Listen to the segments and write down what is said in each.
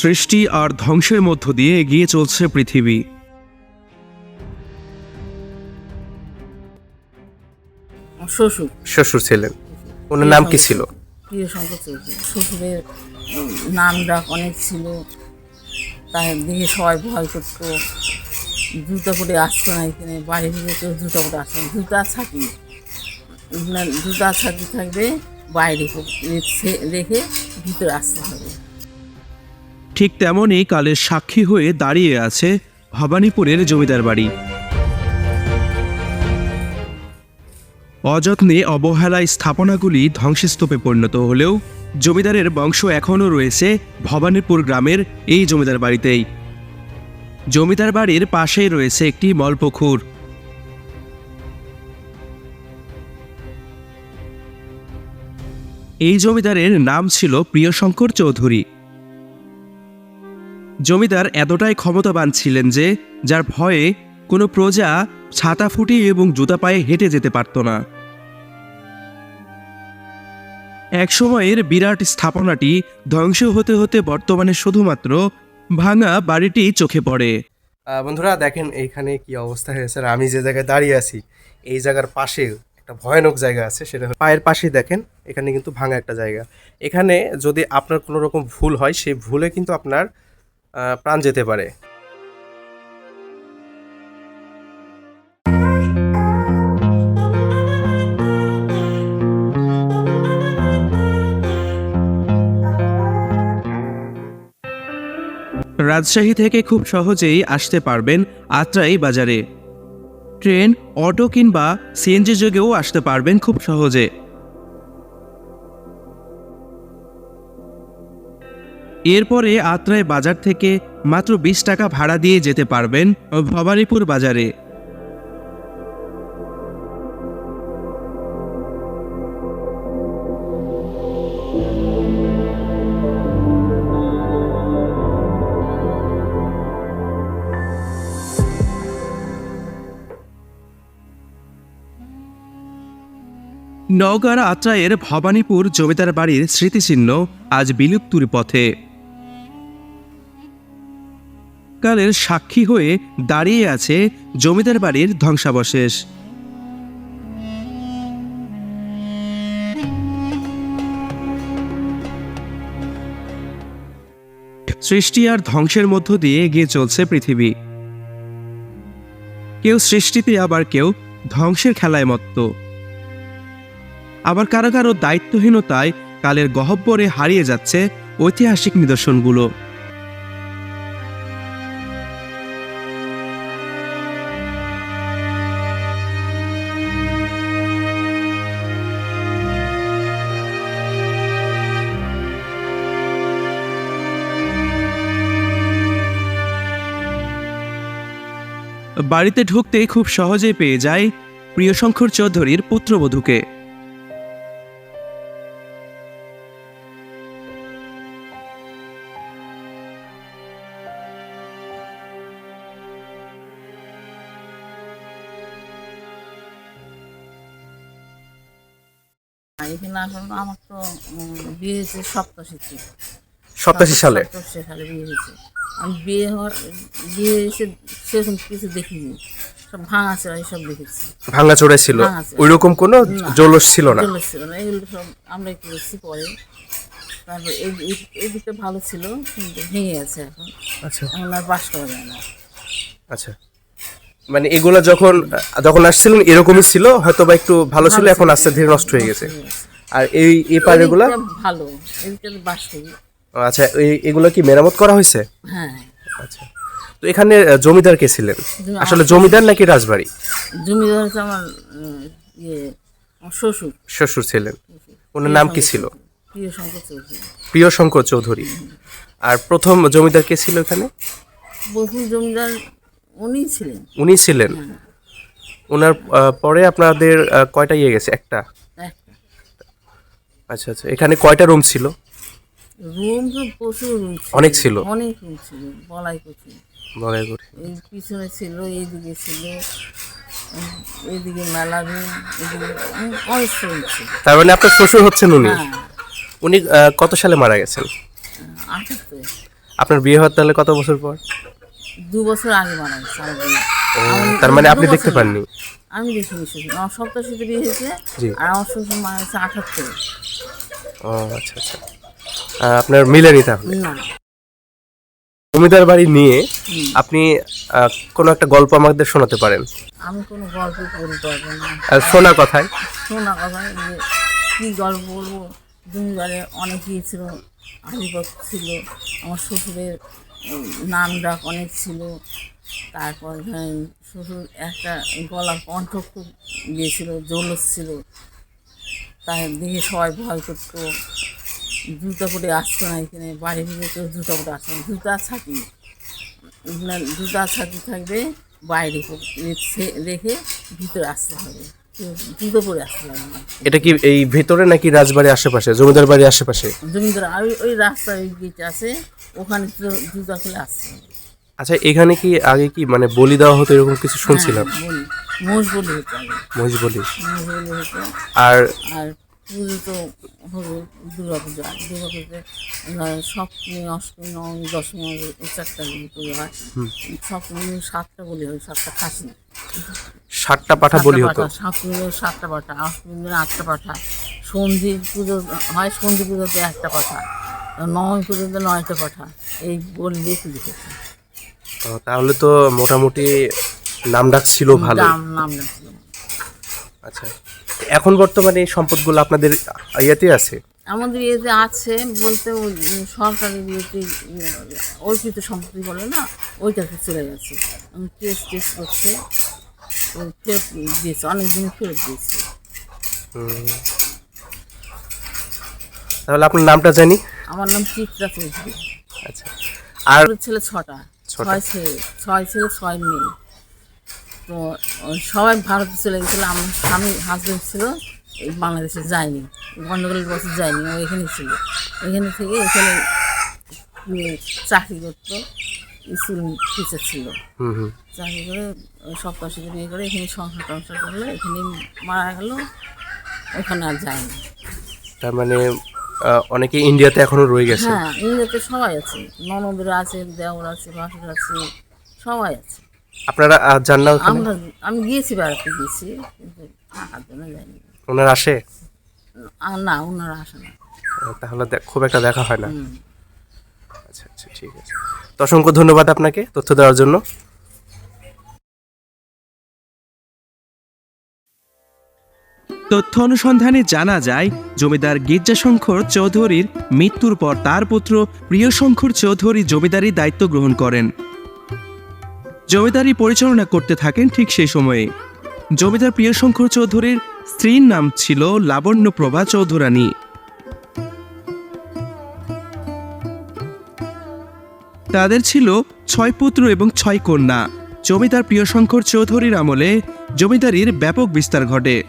সৃষ্টি আর ধ্বংসের মধ্য দিয়ে এগিয়ে চলছে পৃথিবী। শ্বশুর। শ্বশুর ছিলেন। ওনার নাম কি ছিল? প্রিয় শঙ্কর চৌধুরী শ্বশুরের নাম ডাক অনেক ছিল। তাই দেখে সবাই ভয় করতো। জুতো করে আসতো না এখানে বাড়ি থেকে কেউ জুতো করে আসতো না। জুতা ছাকি জুতা ছাকি থাকবে বাইরে। রেখে ভিতরে আসতে হবে। ঠিক তেমনই কালের সাক্ষী হয়ে দাঁড়িয়ে আছে ভবানীপুরের জমিদার বাড়ি। অযত্নে অবহেলায় স্থাপনাগুলি ধ্বংসস্তূপে পরিণত হলেও জমিদারের বংশ এখনও রয়েছে ভবানীপুর গ্রামের এই জমিদার বাড়িতেই। জমিদার বাড়ির পাশেই রয়েছে একটি মলপুকুর। এই জমিদারের নাম ছিল প্রিয়শঙ্কর চৌধুরী। জমিদার এতটাই ক্ষমতাবান ছিলেন যে, যার ভয়ে কোনো প্রজা ছাতা ফুটিয়ে এবং জুতা পায়ে হেঁটে যেতে পারত না। একসময়ের বিরাট স্থাপনাটি ধ্বংস হতে হতে বর্তমানে শুধুমাত্র ভাঙা বাড়িটি চোখে পড়ে। বন্ধুরা, দেখেন এইখানে কি অবস্থা হয়েছে আমি যে জায়গায় দাঁড়িয়ে আছি, এই জায়গার পাশে একটা ভয়ানক জায়গা আছে, সেটা পায়ের পাশেই দেখেন, এখানে কিন্তু ভাঙা একটা জায়গা। এখানে যদি আপনার কোনো রকম ভুল হয়, সেই ভুলে কিন্তু আপনার প্রাণ যেতে পারে। রাজশাহী থেকে খুব সহজেই আসতে পারবেন আত্রাই বাজারে। ট্রেন, অটো কিংবা সিএনজি যোগেও আসতে পারবেন খুব সহজে। এরপরে আত্রাই বাজার থেকে মাত্র বিশ টাকা ভাড়া দিয়ে যেতে পারবেন ভবানীপুর বাজারে। নওগাঁর আত্রায়ের ভবানীপুর জমিদার বাড়ির স্মৃতিচিহ্ন আজ বিলুপ্তির পথে। কালের সাক্ষী হয়ে দাঁড়িয়ে আছে জমিদার বাড়ির ধ্বংসাবশেষ। সৃষ্টি আর ধ্বংসের মধ্য দিয়ে এগিয়ে চলছে পৃথিবী। কেউ সৃষ্টিতে, আবার কেউ ধ্বংসের খেলায় মত্ত। আবার কারও কারও দায়িত্বহীনতায় কালের গহব্বরে হারিয়ে যাচ্ছে ঐতিহাসিক নিদর্শনগুলো। বাড়িতে ঢুকতে খুব সহজেই পেয়ে যায় প্রিয়শঙ্কর চৌধুরীর পুত্রবধূকে। আর এখানে আসলে আমার তো বিয়ে হয়েছে সপ্তাশীতে। সপ্তাশি সালে? সপ্তাশি সালে বিয়ে হয়েছে। আমি বিয়ে হওয়ার বিয়ে এসে সেরকম কিছু দেখিনি। সব ভাঙা ছিল সব দেখেছি। ভাঙা চড়ে ছিল। ওই রকম কোনো। জলস ছিল না? চলে ছিল না। এগুলো সব আমরা করেছি পরে? তারপর এই এই- দিকটা ভালো ছিল কিন্তু ভেঙে গেছে এখন। আচ্ছা। এখন আর বাস করা যায় না। আচ্ছা। মানে এগুলা যখন যখন আসছিলেন এরকমই ছিল? হয়তো বা একটু ভালো ছিল এখন আস্তে ধীরে নষ্ট হয়ে গেছে। আর এই এদিকটা ভালো। এদিকে বাস করি। আচ্ছা এগুলো কি মেরামত করা হয়েছে? হ্যাঁ। আচ্ছা। তো এখানে জমিদার কে ছিলেন? আসলে জমিদার নাকি রাজবাড়ি? জমিদার হচ্ছে আমার ইয়ে শ্বশুর। শ্বশুর ছিলেন। ওনার নাম কি ছিল? প্রিয় শঙ্কর চৌধুরী। আর প্রথম জমিদার কে ছিল এখানে? প্রথম জমিদার উনি ছিলেন। উনি ছিলেন। ওনার পরে আপনাদের কয়টা ইয়ে গেছে? একটা। আচ্ছা আচ্ছা। এখানে কয়টা রুম ছিল? রুম তো প্রচুর রুম অনেক ছিল। অনেক রুম ছিল বলাই করছি বলাই করে এই পিছনে ছিল এইদিকে ছিল উম, এইদিকে মেলা রুম এদিকে অনেক রুম ছিল। তার মানে আপনার শ্বশুর হচ্ছেন উনি? হ্যাঁ। উনি কত সালে মারা গেছেন? আঠাত্তর। আপনার বিয়ে হওয়ার তাহলে কত বছর পর? দু বছর আগে মারা গেছে তার মানে আপনি দেখতে পাননি? আমি দেখিনি শ্বশুর। আমার সপ্তাশীতে বিয়ে হয়েছে আর আমার শ্বশুর মারা গেছে আঠাত্তর। ও আচ্ছা আচ্ছা। আপনার মিলেনি তাহলে। জমিদার বাড়ি নিয়ে আপনি কোনো একটা গল্প আমাদের শোনাতে পারেন। আমি কোনো গল্প বলতে পারব না। শোনা কথায়। শোনা কথা যে কী গল্প বলব? জমিদারে অনেকেই ছিল আধিপত্য ছিল। আমার শ্বশুরের নাম ডাক অনেক ছিল। তারপর ধরেন শ্বশুর একটা গলার কণ্ঠ খুব ইয়ে ছিল জৌলস ছিল। তাই দেখে সবাই ভয় করতো। জুতা করে আসতো না এখানে বাড়ি ভিতরে কেউ জুতা করে আসতো না। জুতা ছাতি না, জুতা ছাতি থাকবে বাইরে রেখে- ভিতরে আসতে হবে। জুতো পরে আসতে হবে এটা কি এই ভেতরে নাকি রাজবাড়ির আশেপাশে জমিদার বাড়ির আশেপাশে? জমিদার ওই- ওই রাস্তায় ওই গেট আছে ওখানে জুতা খুলে আসতে হবে। আচ্ছা এখানে কি আগে কি মানে বলি দেওয়া হতো এরকম কিছু শুনছিলাম? হ্যাঁ, বলি। মহিষ বলি বলি হতো। আর আর পুজো তো হবে দুর্গা পুজো দুর্গা পুজোতে সপ্তমী অষ্টমী নবমী দশমী আমাদের এই চারটা বলি পুজো হয়। সপ্তমী সাতটা বলি হয় সাতটা খাসি। সাতটা পাঠা বলি হতো? সপ্তমী সাতটা পাঠা অষ্টমী দিনে আটটা পাঠা। সন্ধি পুজো হয় সন্ধি পুজোতে একটা পাঠা নবমী পুজোতে নয়টা পাঠা। এই বলি দিয়ে পুজো করছে তাহলে তো মোটামুটি নাম ডাক ছিল ভালো নাম রাখছিল আচ্ছা। এখন বর্তমানে এই সম্পদগুলো আপনাদের ইয়াতে আছে? আমাদের ইয়েতে আছে বলতে ওই সরকারি ইয়েতে অর্পিত সম্পত্তি বলে না ওইটাতে চলে গেছে। কেস টেস করছে ফেরত দিয়েছে অনেক দিন ফেরত দিয়েছে। তাহলে আপনার নামটা জানি? আমার নাম চিত্রা চৌধুরী। আচ্ছা। আর ছেলে ছটা। ছটা। ছয় ছেলে ছয় ছেলে ছয় মেয়ে। তো সবাই ভারতে চলে গেছিল আমার স্বামী হাজবেন্ড ছিল এই বাংলাদেশে যায়নি গন্ডগোলের বছর যায়নি ও এখানে ছিল। এখানে থেকে এখানে চাকরি করতো স্কুল টিচার ছিল। চাকরি করে সপ্তাহ শুধু বিয়ে করে এখানে সংসার টংসার করল এখানে মারা গেল ওখানে আর যায়নি। তার মানে অনেকে ইন্ডিয়াতে এখনও রয়ে গেছে। হ্যাঁ ইন্ডিয়াতে সবাই আছে ননদের আছে দেওর আছে ভাসুর আছে সবাই আছে। আপনারা আহ, যান না ওখানে? আমরা আমি গিয়েছি বেড়াতে গিয়েছি কিন্তু থাকার জন্য যাইনি। ওনারা আসে? না ওনারা আসে না। তাহলে দে- খুব একটা দেখা হয় না। হুম। আচ্ছা আচ্ছা ঠিক আছে। তো অসংখ্য ধন্যবাদ আপনাকে তথ্য দেওয়ার জন্য। তথ্য অনুসন্ধানে জানা যায় জমিদার গির্জাশঙ্কর চৌধুরীর মৃত্যুর পর তার পুত্র প্রিয়শঙ্কর চৌধুরী জমিদারি দায়িত্ব গ্রহণ করেন। জমিদারি পরিচালনা করতে থাকেন ঠিক সেই সময়ে। জমিদার প্রিয়শঙ্কর চৌধুরীর স্ত্রীর নাম ছিল লাবণ্যপ্রভা চৌধুরানী। তাদের ছিল ছয় পুত্র এবং ছয় কন্যা। জমিদার প্রিয়শঙ্কর চৌধুরীর আমলে জমিদারির ব্যাপক বিস্তার ঘটে।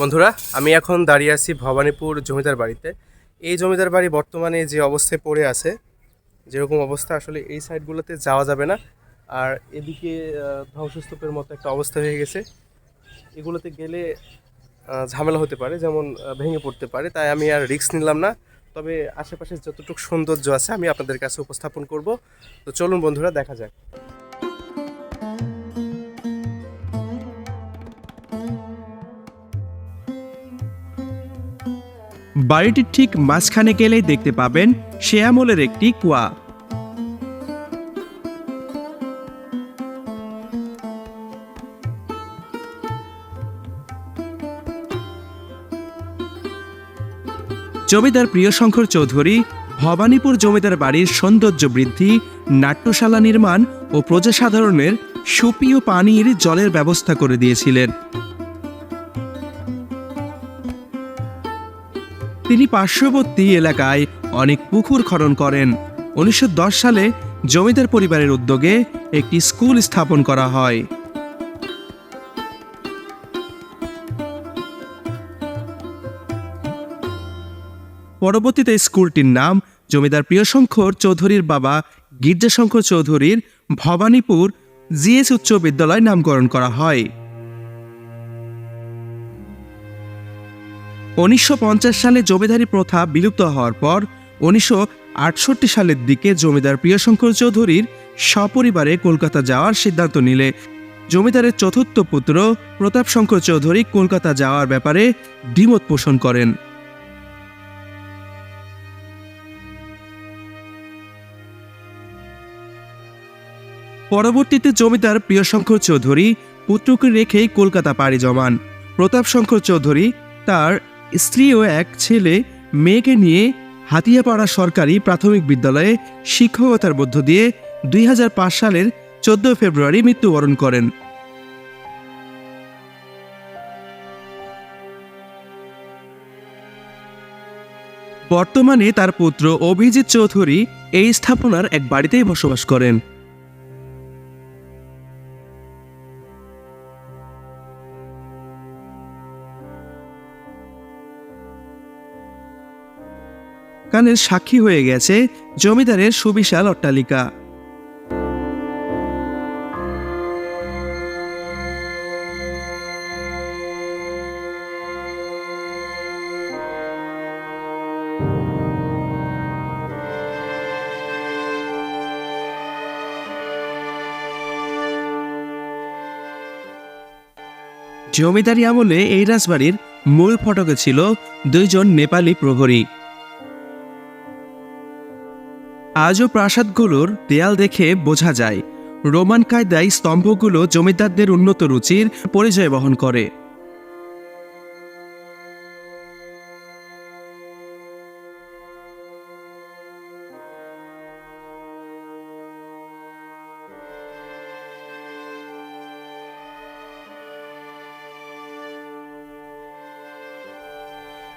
বন্ধুরা, আমি এখন দাঁড়িয়ে আছি ভবানীপুর জমিদার বাড়িতে। এই জমিদার বাড়ি বর্তমানে যে অবস্থায় পড়ে আছে, যেরকম অবস্থা, আসলে এই সাইডগুলোতে যাওয়া যাবে না। আর এদিকে ধ্বংসস্তূপের মতো একটা অবস্থা হয়ে গেছে। এগুলোতে গেলে ঝামেলা হতে পারে, যেমন ভেঙে পড়তে পারে। তাই আমি আর রিস্ক নিলাম না। তবে আশেপাশে যতটুকু সৌন্দর্য আছে, আমি আপনাদের কাছে উপস্থাপন করব। তো চলুন বন্ধুরা, দেখা যাক। বাড়িটির ঠিক মাঝখানে গেলেই দেখতে পাবেন সে আমলের একটি কুয়া। জমিদার প্রিয়শঙ্কর চৌধুরী, ভবানীপুর জমিদার বাড়ির সৌন্দর্য বৃদ্ধি, নাট্যশালা নির্মাণ ও প্রজাসাধারণের সুপীয় পানির জলের ব্যবস্থা করে দিয়েছিলেন। তিনি পার্শ্ববর্তী এলাকায় অনেক পুকুর খনন করেন। উনিশশো দশ সালে জমিদার পরিবারের উদ্যোগে একটি স্কুল স্থাপন করা হয়। পরবর্তীতে স্কুলটির নাম জমিদার প্রিয়শঙ্কর চৌধুরীর বাবা গির্জাশঙ্কর চৌধুরীর ভবানীপুর জিএস উচ্চ বিদ্যালয় নামকরণ করা হয়। উনিশশো পঞ্চাশ সালে জমিদারি প্রথা বিলুপ্ত হওয়ার পর উনিশশো আটষট্টি সালের দিকে জমিদার প্রিয়শঙ্কর চৌধুরীর সপরিবারে কলকাতা যাওয়ার সিদ্ধান্ত নিলে। জমিদারের চতুর্থ পুত্র প্রতাপ শঙ্কর চৌধুরী কলকাতা যাওয়ার ব্যাপারে দ্বিমত পোষণ করেন। পরবর্তীতে জমিদার প্রিয়শঙ্কর চৌধুরী পুত্রকে রেখেই কলকাতা পাড়ি জমান। প্রতাপ শঙ্কর চৌধুরী তার স্ত্রী ও এক ছেলে মেয়েকে নিয়ে হাতিয়াপাড়া সরকারি প্রাথমিক বিদ্যালয়ে শিক্ষকতার মধ্য দিয়ে দুই হাজার পাঁচ সালের চোদ্দ ফেব্রুয়ারি মৃত্যুবরণ করেন। বর্তমানে তার পুত্র অভিজিৎ চৌধুরী এই স্থাপনার এক বাড়িতেই বসবাস করেন। কানের সাক্ষী হয়ে গেছে জমিদারের সুবিশাল অট্টালিকা। জমিদারি আমলে এই রাজবাড়ির মূল ফটকে ছিল দুইজন নেপালি প্রহরী। আজও প্রাসাদগুলোর দেয়াল দেখে বোঝা যায়, রোমান কায়দায় স্তম্ভগুলো জমিদারদের উন্নত রুচির পরিচয় বহন করে।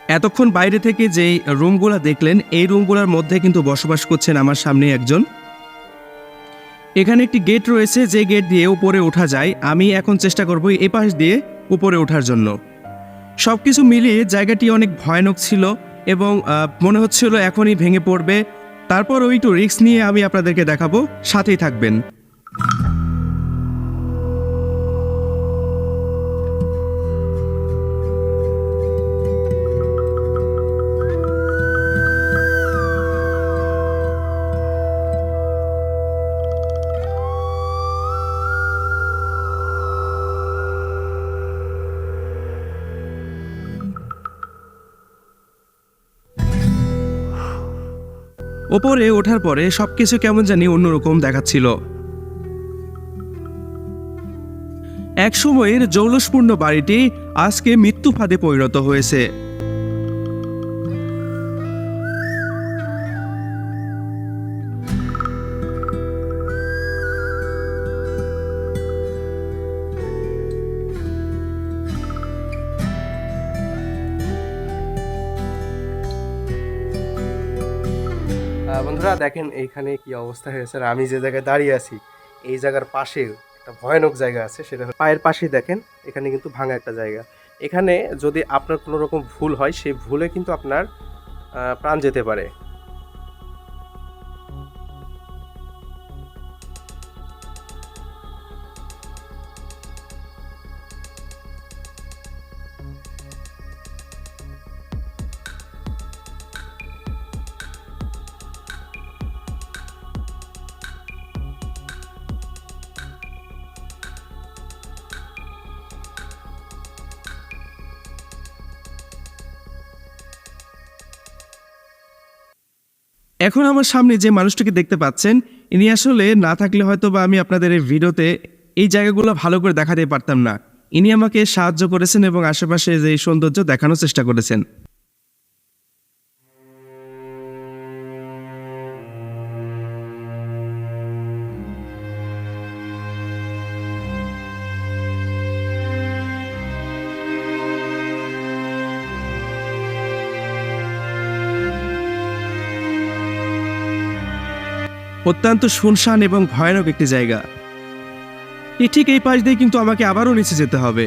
এতক্ষণ বাইরে থেকে যেই রুমগুলো দেখলেন, এই রুমগুলোর মধ্যে কিন্তু বসবাস করছেন আমার সামনে একজন। এখানে একটি গেট রয়েছে, যে গেট দিয়ে উপরে ওঠা যায়। আমি এখন চেষ্টা করব এ পাশ দিয়ে উপরে ওঠার জন্য। সব কিছু মিলিয়ে জায়গাটি অনেক ভয়ানক ছিল এবং মনে হচ্ছিল এখনই ভেঙে পড়বে। তারপর ওই একটু রিস্ক নিয়ে আমি আপনাদেরকে দেখাবো। সাথেই থাকবেন। ওপরে ওঠার পরে সবকিছু কেমন জানি অন্যরকম দেখাচ্ছিল। এক সময়ের জৌলসপূর্ণ বাড়িটি আজকে মৃত্যু ফাঁদে পরিণত হয়েছে। বন্ধুরা দেখেন এইখানে কি অবস্থা হয়েছে আর আমি যে জায়গায় দাঁড়িয়ে আছি, এই জায়গার পাশে একটা ভয়ানক জায়গা আছে, সেটা পায়ের পাশেই দেখেন, এখানে কিন্তু ভাঙা একটা জায়গা। এখানে যদি আপনার কোনো রকম ভুল হয়, সেই ভুলে কিন্তু আপনার প্রাণ যেতে পারে। এখন আমার সামনে যে মানুষটিকে দেখতে পাচ্ছেন, ইনি আসলে না থাকলে হয়তো বা আমি আপনাদের এই ভিডিওতে এই জায়গাগুলো ভালো করে দেখাতে পারতাম না। ইনি আমাকে সাহায্য করেছেন এবং আশেপাশে যে সৌন্দর্য দেখানোর চেষ্টা করেছেন। অত্যন্ত শুনশান এবং ভয়ানক একটি জায়গা। এ ঠিক এই পাশ দিয়ে কিন্তু আমাকে আবারও নিচে যেতে হবে।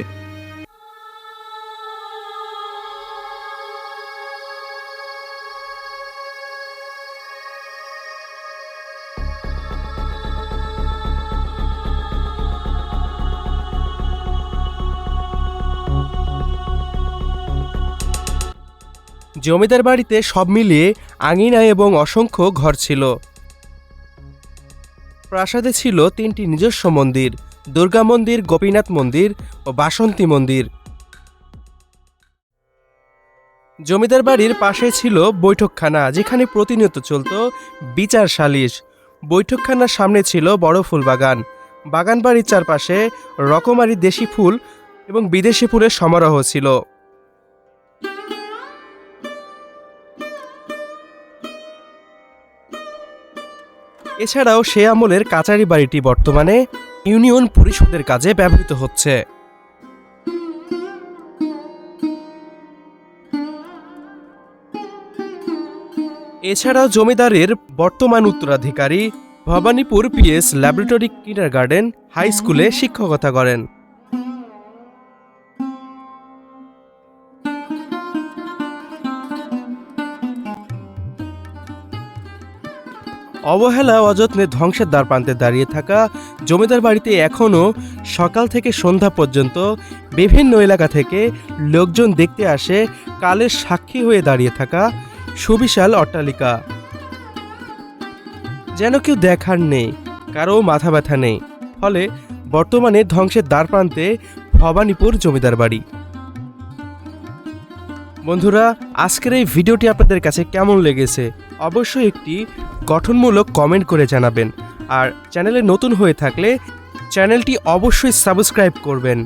জমিদার বাড়িতে সব মিলিয়ে আঙিনা এবং অসংখ্য ঘর ছিল। প্রাসাদে ছিল তিনটি নিজস্ব মন্দির, দুর্গা মন্দির, গোপীনাথ মন্দির ও বাসন্তী মন্দির। জমিদার বাড়ির পাশে ছিল বৈঠকখানা, যেখানে প্রতিনিয়ত চলত বিচার সালিশ। বৈঠকখানার সামনে ছিল বড় ফুল বাগান বাগান বাড়ির চারপাশে রকমারি দেশি ফুল এবং বিদেশি ফুলের সমারোহ ছিল। এছাড়াও সে আমলের কাচারি বাড়িটি বর্তমানে ইউনিয়ন পরিষদের কাজে ব্যবহৃত হচ্ছে। এছাড়াও জমিদারের বর্তমান উত্তরাধিকারী Bhabanipur PS laboratory kinder high স্কুলে শিক্ষকতা করেন। অবহেলা অযত্নে ধ্বংসের দ্বার প্রান্তে দাঁড়িয়ে থাকা জমিদার বাড়িতে এখনও সকাল থেকে সন্ধ্যা পর্যন্ত বিভিন্ন এলাকা থেকে লোকজন দেখতে আসে কালের সাক্ষী হয়ে দাঁড়িয়ে থাকা সুবিশাল অট্টালিকা। যেন কেউ দেখার নেই, কারও মাথা ব্যথা নেই। ফলে বর্তমানে ধ্বংসের দ্বার প্রান্তে ভবানীপুর জমিদার বাড়ি। বন্ধুরা, আজকের এই ভিডিওটি আপনাদের কাছে কেমন লেগেছে? অবশ্যই একটি গঠনমূলক কমেন্ট করে জানাবেন। আর চ্যানেলে নতুন হয়ে থাকলে চ্যানেলটি অবশ্যই সাবস্ক্রাইব করবেন।